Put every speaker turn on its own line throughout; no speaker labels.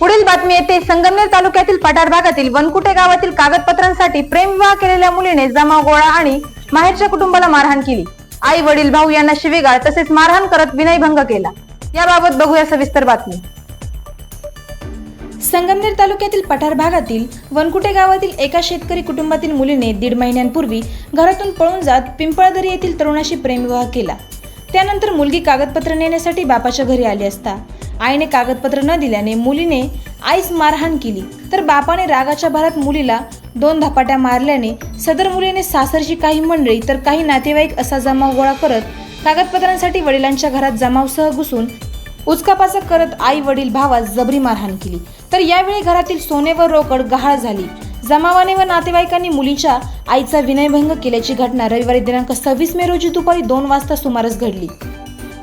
पुढील बातमी येते. संगमनेर तालुक्यातील पठार भागातील वनकुटे गावातील कागदपत्रांसाठी प्रेमविवाह केलेल्या मुलीने जमाव गोळा आणि माहेरच्या कुटुंबाला मारहाण केली. आई वडील भाऊ यांना शिवेगाळ तसेच मारहाण करत विनयभंग केला. याबाबत बघूया सविस्तर बातमी. संगमनेर तालुक्यातील पठार भागातील वनकुटे गावातील एका शेतकरी कुटुंबातील मुलीने दीड महिन्यांपूर्वी घरातून पळून जात पिंपळदरी येथील तरुणाशी प्रेमविवाह केला. त्यानंतर मुलगी कागदपत्र नेण्यासाठी बापाच्या घरी आली असता. आईने कागदपत्र न दिल्याने मुलीने आईस मारहाण केली. तर बापाने रागाच्या भरात मुलीला दोन धपाट्या मारल्याने सदर मुलीने सासरची काही मंडळी तर काही नातेवाईक असा जमाव गोळा करत कागदपत्रांसाठी वडिलांच्या घरात जमावसह घुसून उचकापाचक करत आई वडील भावास जबरी मारहाण केली. तर यावेळी घरातील सोने व रोकड गहाळ झाली. जमावाने व नातेवाईकांनी मुलीच्या आईचा विनयभंग केल्याची घटना रविवारी दिनांक सव्वीस मे रोजी दुपारी दोन वाजता सुमारास घडली.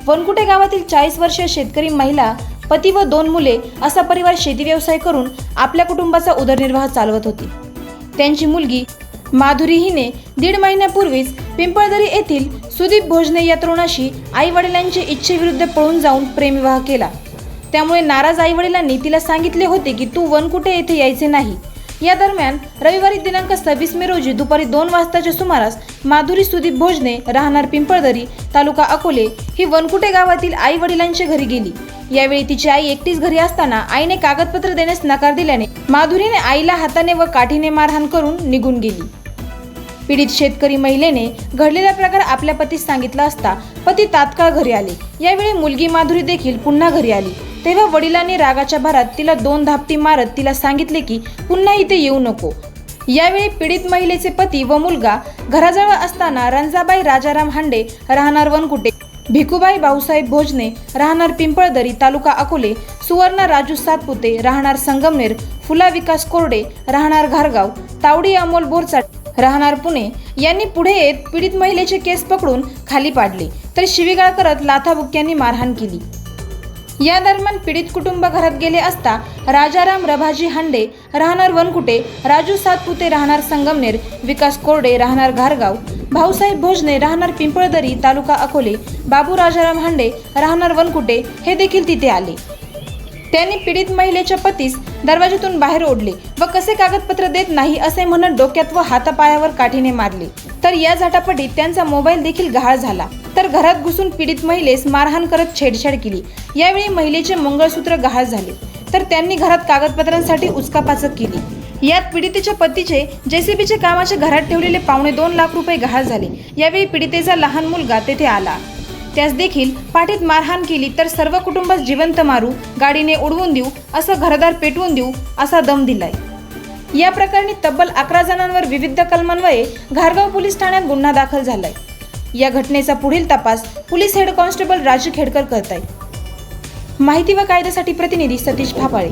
वनकुटे गावातील चाळीस वर्षीय शेतकरी महिला पती व दोन मुले असा परिवार शेती व्यवसाय करून आपल्या कुटुंबाचा उदरनिर्वाह चालवत होती. त्यांची मुलगी माधुरी हिने दीड महिन्यापूर्वीच पिंपळदरी येथील सुदीप भोजने या तरुणाशी आई वडिलांच्या इच्छेविरुद्ध पळून जाऊन प्रेमविवाह केला. त्यामुळे नाराज आई वडिलांनी तिला सांगितले होते की तू वनकुटे येथे यायचे नाही. या दरम्यान रविवारी दिनांक सव्वीस मे रोजी दुपारी दोन वाजताच्या सुमारास माधुरी सुदीप भोजने राहणार पिंपळदरी तालुका अकोले ही वनकुटे गावातील आई वडिलांच्या घरी गेली. यावेळी तिची आई एकटीच घरी असताना आईने कागदपत्र देण्यास नकार दिल्याने माधुरीने आईला हाताने व काठीने मारहाण करून निघून गेली. पीडित शेतकरी महिलेने घडलेला प्रकार आपल्या पतीस सांगितला असता पती तात्काळ घरी आले. यावेळी मुलगी माधुरी देखील पुन्हा घरी आली. तेव्हा वडिलांनी रागाच्या भरात तिला दोन धापटी मारत तिला सांगितले की पुन्हा इथे येऊ नको. यावेळी पीडित महिलेचे पती व मुलगा घराजवळ असताना रंजाबाई राजाराम हांडे राहणार वनकुटे भिकुबाई भाऊसाहेब भोजने राहणार पिंपळदरी तालुका अकोले सुवर्ण राजू सातपुते राहणार संगमनेर फुला विकास कोरडे राहणार घारगाव तावडी अमोल बोरचाट राहणार पुणे यांनी पुढे येत पीडित महिलेचे केस पकडून खाली पाडले. तर शिवीगाळ करत लाथाबुक्यांनी मारहाण केली. या दरम्यान पीडित कुटुंब घरात गेले असता राजाराम रभाजी हांडे राहणार वनकुटे राजू सातपुते राहणार संगमनेर विकास कोरडे राहणार घारगाव भाऊसाहेब भोजने राहणार पिंपळदरी तालुका अकोले बाबू राजाराम हांडे राहणार वनकुटे हे देखील तिथे आले. त्यांनी पीडित महिलेच्या पतीस दरवाजातून बाहेर ओढले व कसे कागदपत्र देत नाही असे म्हणत डोक्यात व हातापायावर काठीने मारले. तर या झटापटीत त्यांचा मोबाईल देखील गहाळ झाला. तर घरात घुसून पीडित महिलेस मारहाण करत छेडछाड केली. यावेळी महिलेचे मंगळसूत्र गहाळ झाले. तर त्यांनी घरात कागदपत्रांसाठी उचकापाचक केली. यात पीडितेच्या पतीचे जेसीबीचे कामाच्या घरात ठेवलेले पावणे दोन लाख रुपये गहाळ झाले. यावेळी पीडितेचा लहान मुलगा तेथे आला. त्यास देखील पाठीत मारहाण केली तर सर्व कुटुंबास जिवंत मारू गाडीने उडवून देऊ असं घरदार पेटवून देऊ असा दम दिलाय. या प्रकरणी तब्बल अकरा जणांवर विविध कलमान्वये घारगाव पोलीस ठाण्यात गुन्हा दाखल झालाय. या घटनेचा पुढील तपास police head constable Raju Khedkar करतायत. माहिती व कायद्यासाठी प्रतिनिधी सतीश भापाळे.